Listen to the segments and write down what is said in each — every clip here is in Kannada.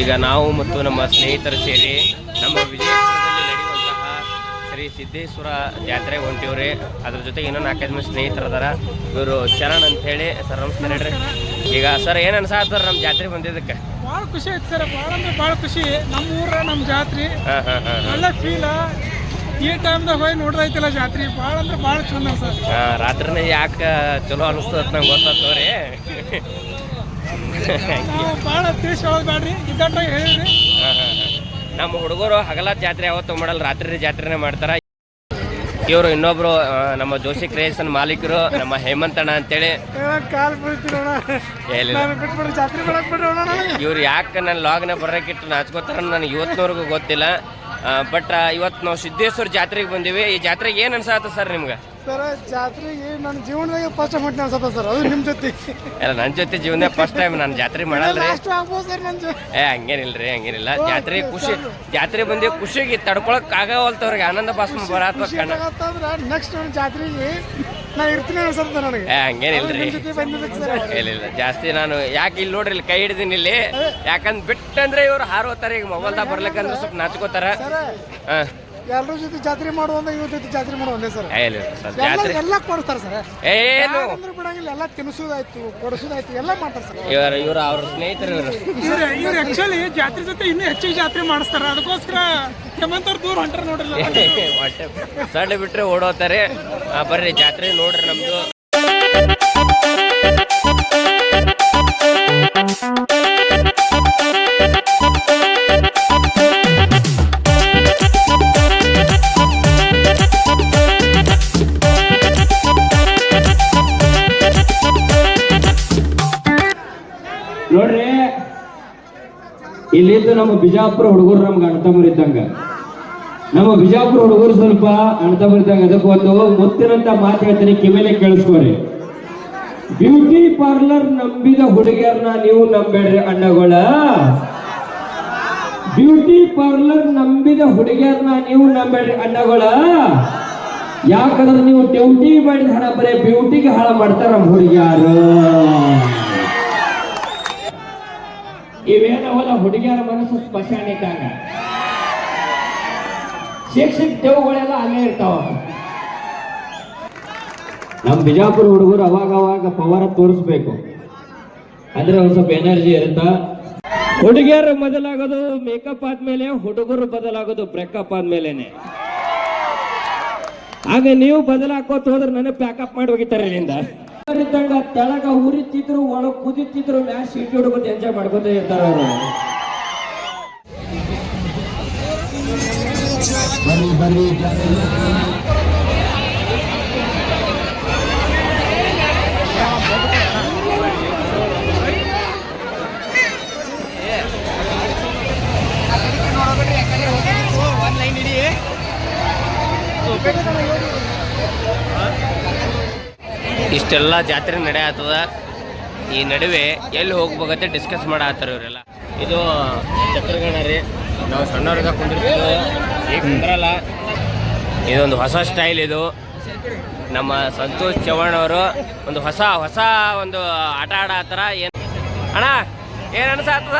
ಈಗ ನಾವು ಮತ್ತು ನಮ್ಮ ಸ್ನೇಹಿತರು ಸೇರಿ ನಮ್ಮ ವಿಜಯಪುರದಲ್ಲಿ ನಡೆಯುವಂತಹ ಶ್ರೀ ಸಿದ್ದೇಶ್ವರ ಜಾತ್ರೆಗೆ ಹೊಂಟಿವ್ರಿ. ಅದ್ರ ಜೊತೆಗೆ ಇನ್ನೂ ನಾಲ್ಕೈದು ಮಂದಿ ಸ್ನೇಹಿತರು ಅದಾರ. ಇವರು ಚರಣ್ ಅಂತ ಹೇಳಿ ಸರ್ ನಮಸ್ಕಾರ ಹೇಳ್ರಿ. ಈಗ ಸರ್ ಏನು ಅನ್ಸಾತಾರ ನಮ್ಮ ಜಾತ್ರೆ ಬಂದಿದ್ದಕ್ಕೆ? ಭಾಳ ಖುಷಿ ಆಯ್ತು ಸರ್. ಭಾಳ ಅಂದ್ರೆ ಭಾಳ ಖುಷಿ. ನಮ್ಮ ಊರ ನಮ್ಮ ಜಾತ್ರೆ. ಒಳ್ಳೆ ಫೀಲ ಈ ಟೈಮ್ದಾಗ ಹೋಗಿ ನೋಡ್ದೈತಿಲ್ಲ ಜಾತ್ರೆ. ಭಾಳ ಅಂದ್ರೆ ಭಾಳ ಚಂದ ಸರ್ ರಾತ್ರಿನೇ ಯಾಕೆ ಚಲೋ ಅನಿಸ್ತದ ನಂಗೆ ಗೊತ್ತಾಗ್ತವ್ರಿ ಭಾಳ ಹೇಳಿರಿ ನಮ್ಮ ಹುಡುಗರು ಹಗಲ ಜಾತ್ರೆ ಯಾವತ್ತು ಮಾಡಲ್ಲ ರಾತ್ರಿ ಜಾತ್ರೆನೇ ಮಾಡ್ತಾರ. ಇವರು ಇನ್ನೊಬ್ರು ನಮ್ಮ ಜೋಶಿ ಕ್ರಿಯೇಷನ್ ಮಾಲೀಕರು ನಮ್ಮ ಹೇಮಂತಣ್ಣ ಅಂತೇಳಿ. ಇವ್ರು ಯಾಕೆ ನನ್ನ ಲಾಗ್ನ ಬರೋಕ್ಕಿಟ್ಟು ನಾಚ್ಕೋತಾರ ನನಗೆ ಇವತ್ತಿನವರೆಗೂ ಗೊತ್ತಿಲ್ಲ. ಬಟ್ ಇವತ್ತು ನಾವು ಸಿದ್ದೇಶ್ವರ ಜಾತ್ರೆಗೆ ಬಂದೀವಿ. ಈ ಜಾತ್ರೆಗೆ ಏನು ಅನ್ಸಾತ ಸರ್ ನಿಮ್ಗೆ? ಸರ್ ಜಾತ್ರೆಗೆ ನನ್ನ ಜೀವನದಾಗ ಫಸ್ಟ್ ಟೈಮ್ ಹೊಂಟಿನ ಅನ್ಸತ್ತ ಸರ್ ಅದು ನಿಮ್ಮ ಜೊತೆ. ಎಲ್ಲ ನನ್ನ ಜೊತೆ ಜೀವನ ಫಸ್ಟ್ ಟೈಮ್ ನಾನು ಜಾತ್ರೆ ಮಾಡಲ್ರಿ. ಲಾಸ್ಟ್ ಆಗ್ಬೋದು ಸರ್ ನನ್ನ ಜೊ ಏ ಹಂಗೇನಿಲ್ರಿ ಹಂಗೇನಿಲ್ಲ. ಜಾತ್ರೆ ಖುಷಿ ಜಾತ್ರೆ ಬಂದಿ ಖುಷಿಗೆ ತಡ್ಕೊಳಕ್ ಆಗವಲ್ತವ್ರಿಗೆ ಆನಂದ ಭಾಷಣ ಬರತ್ವ ಕಣ್ಣ ಆಗತ್ತಂದ್ರೆ ನೆಕ್ಸ್ಟ್ ನನ್ನ ಜಾತ್ರೆಗೆ ನಾನು ಇರ್ತೀನಿ ಅನ್ಸತ್ತ ನನಗೆ. ಏ ಹಂಗೇನಿಲ್ರಿ. ನಿಮ್ಮ ಜೊತೆ ಬಂದಿದ್ದಕ್ಕೆ ಸರ್. ಇಲ್ಲ ಜಾಸ್ತಿ ನಾನು ಯಾಕೆ ಇಲ್ಲಿ ನೋಡ್ರಿ ಇಲ್ಲಿ ಕೈ ಹಿಡಿದೀನಿ ಇಲ್ಲಿ. ಯಾಕಂದ್ ಬಿಟ್ಟಂದ್ರೆ ಇವ್ರು ಹಾರೋತಾರೆ ಈಗ ಮೊಬೈಲ್ದಾಗ ಬರ್ಲಿಕ್ಕಂದ್ರೆ ಸ್ವಲ್ಪ ನಾಚ್ಕೋತಾರ. ಸರ್ ಹಾ. ಎಲ್ಲರ ಜೊತೆ ಜಾತ್ರೆ ಮಾಡುವಂತ ಇವ್ರ ಜೊತೆ ಜಾತ್ರೆ ಮಾಡುವಂದೇ ಸರ್? ಏ, ಇಲ್ಲ ಸರ್ ಎಲ್ಲ ಜಾತ್ರೆ ಎಲ್ಲ ಕೊಡ್ತಾರೆ ಸರ್. ಏನು ಅಂದ್ರೆ ಬಿಡಂಗಿಲ್ಲ ಎಲ್ಲ ತಿನ್ನಿಸೋದಾಯ್ತು ಕೊಡಿಸೋದಾಯ್ತು ಎಲ್ಲ ಮಾಡ್ತಾರೆ ಸರ್. ಇವ್ರ ಇವ್ರ ಅವ್ರ ಸ್ನೇಹಿತರು ಇವ್ರು. ಇವ್ರು ಇವ್ರು ಆಕ್ಚುಲಿ ಜಾತ್ರೆ ಜೊತೆ ಇನ್ನೂ ಹೆಚ್ಚಿಗೆ ಜಾತ್ರೆ ಮಾಡಿಸ್ತಾರ. ಅದಕ್ಕೋಸ್ಕರ ಹೇಮಂತ್ ಅವ್ರು ದೂರ ಹೊಂಟಾರ ನೋಡ್ರಲ್ಲ. ಹೊಟ್ಟೆ ಸಣ್ಣ ಬಿಟ್ರೆ ಓಡೋತಾರೆ. ಆ, ಬರ್ರಿ ಜಾತ್ರೆ ನೋಡ್ರಿ ನಮ್ದು. ಇಲ್ಲಿದ್ದು ನಮ್ಮ ಬಿಜಾಪುರ ಹುಡುಗರು ನಮ್ಗೆ ಅಣ್ತಂಬರ್ ಇದ್ದಂಗ. ನಮ್ಮ ಬಿಜಾಪುರ ಹುಡುಗರು ಸ್ವಲ್ಪ ಅಣ್ತಂಬರ್ ಇದ್ದಂಗ. ಅದಕ್ಕೆ ಒಂದು ಮುತ್ತಿನಂತ ಮಾತು ಹೇಳ್ತೀನಿ ಕಿವಿಲೆ ಕೇಳಿಸ್ಕೊರಿ. ಬ್ಯೂಟಿ ಪಾರ್ಲರ್ ನಂಬಿದ ಹುಡುಗಿಯರ್ನ ನೀವು ನಂಬೇಡ್ರಿ ಅಣ್ಣಗಳ. ಬ್ಯೂಟಿ ಪಾರ್ಲರ್ ನಂಬಿದ ಹುಡುಗಿಯರ್ನ ನೀವು ನಂಬೇಡ್ರಿ ಅಣ್ಣಗಳ. ಯಾಕಂದ್ರೆ ನೀವು ಡ್ಯೂಟಿ ಮಾಡಿದ ಹಣ ಬರೀ ಬ್ಯೂಟಿಗೆ ಹಾಳ ಮಾಡ್ತಾರ ನಮ್ಮ ಹುಡುಗಿಯಾರು. ಇವೇನವಲ್ಲ ಹುಡುಗಿಯರ ಮನಸ್ಸು ಸ್ಮಶಾನ ಇದ್ದಾಗ ಶಿಕ್ಷಕ ದೇವುಗಳೆಲ್ಲ ಅಲ್ಲೇ ಇರ್ತಾವ. ನಮ್ಮ ಬಿಜಾಪುರ ಹುಡುಗರು ಅವಾಗ ಅವಾಗ ಪವರ್ ತೋರಿಸ್ಬೇಕು. ಅಂದ್ರೆ ಒಂದು ಸ್ವಲ್ಪ ಎನರ್ಜಿ ಇರುತ್ತ? ಹುಡುಗಿಯರು ಬದಲಾಗೋದು ಮೇಕಪ್ ಆದ್ಮೇಲೆ ಹುಡುಗರು ಬದಲಾಗೋದು ಬ್ರೇಕಪ್ ಆದ್ಮೇಲೆನೆ. ಆಗ ನೀವು ಬದಲಾಕೋತ ಹೋದ್ರೆ ನನಗೆ ಪ್ಯಾಕಪ್ ಮಾಡಿ ಹೋಗಿತಾರೆ ಇಲ್ಲಿಂದ. ಇದ್ದಂಗ ತೆಳಗ ಉರಿತಿದ್ರು ಒಳಗ್ ಕುದಿತಿದ್ರು ಮ್ಯಾಚ್ ಸೀಟ್ ಹಿಡ್ಕೊತ ಎಂಜಾಯ್ ಮಾಡ್ಕೊತ ಇರ್ತಾರ ಅವರು. ಇಷ್ಟೆಲ್ಲ ಜಾತ್ರೆ ನಡೆಯತ್ತದ ಈ ನಡುವೆ ಎಲ್ಲಿ ಹೋಗ್ಬೇಕಂತ ಡಿಸ್ಕಸ್ ಮಾಡತ್ತಾರ ಇವರೆಲ್ಲ. ಇದು ಚಕ್ರಗಣ ರೀ. ನಾವು ಸಣ್ಣವ್ರಿಗೆ ಕುಂದಿರ್ತೀವಿ. ಈಗ ಕುಂದ್ರಲ್ಲ. ಇದೊಂದು ಹೊಸ ಸ್ಟೈಲ್ ಇದು. ನಮ್ಮ ಸಂತೋಷ್ ಚವ್ಹಾಣ್ ಅವರು ಒಂದು ಹೊಸ ಹೊಸ ಒಂದು ಆಟ ಆಡತ್ತಾರ. ಏನು ಅಣ್ಣ ಏನು ಅನ್ಸಾತದ?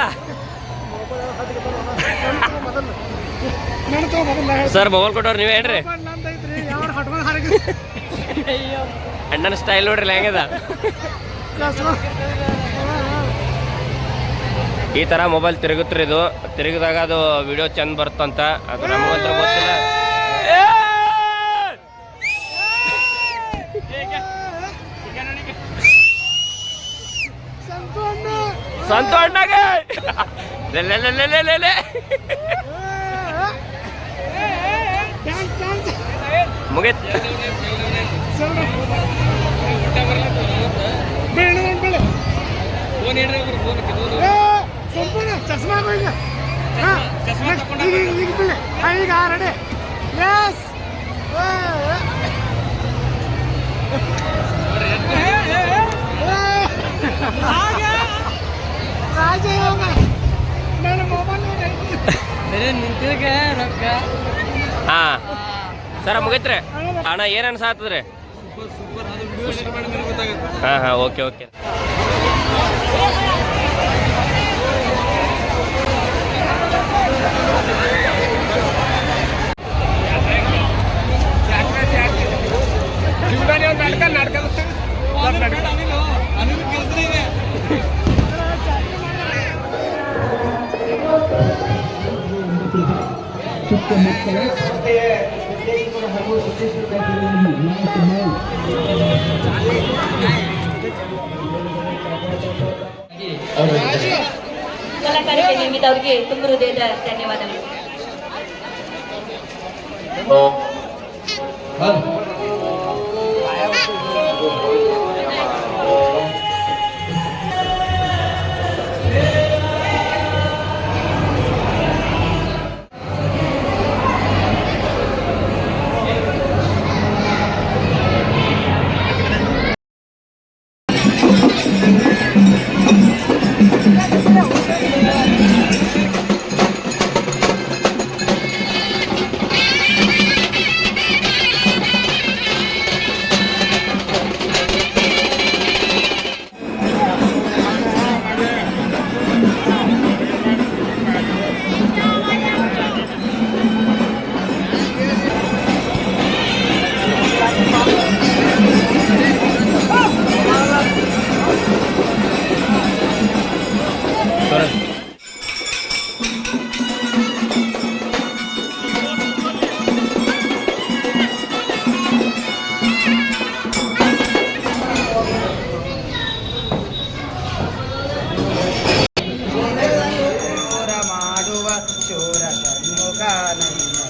ಸರ್ ಮೊಬೈಲ್ ಕೊಟ್ಟವ್ರು ನೀವೇ ಅಣ್ಣನ ಸ್ಟೈಲ್ ನೋಡ್ರಿ ಹೆಂಗದ ಈ ತರ ಮೊಬೈಲ್ ತಿರುಗುತ್ರಿ ಇದು. ತಿರುಗಿದಾಗ ಅದು ವಿಡಿಯೋ ಚಂದ ಬರುತ್ತಂತ. ಅದು ನಮಗಂತ ಗೊತ್ತಿಲ್ಲ. ಸಂತು ಅಣ್ಣಗೆ. ಮುಗಿತ್. ಸಂಪೂರ್ಣ ಚಸ್ಮಾ ಈಗ ಈಗ ರೆಡಿ ಎಸ್ ಹಾ ಸರ ಮುಗೈತ್ರಿ. ಅಣ್ಣ ಏನ್ ಅನ್ಸಾತದ್ರಿ? ಹಾ ಹಾ okay okay ಕಲಾಕಾರಕ್ಕೆ ನೇಮಿತ ಅವರಿಗೆ ತುಂಬ ಹೃದಯದ ಧನ್ಯವಾದಗಳು ಹೌದು చోర కన్నుగానైనది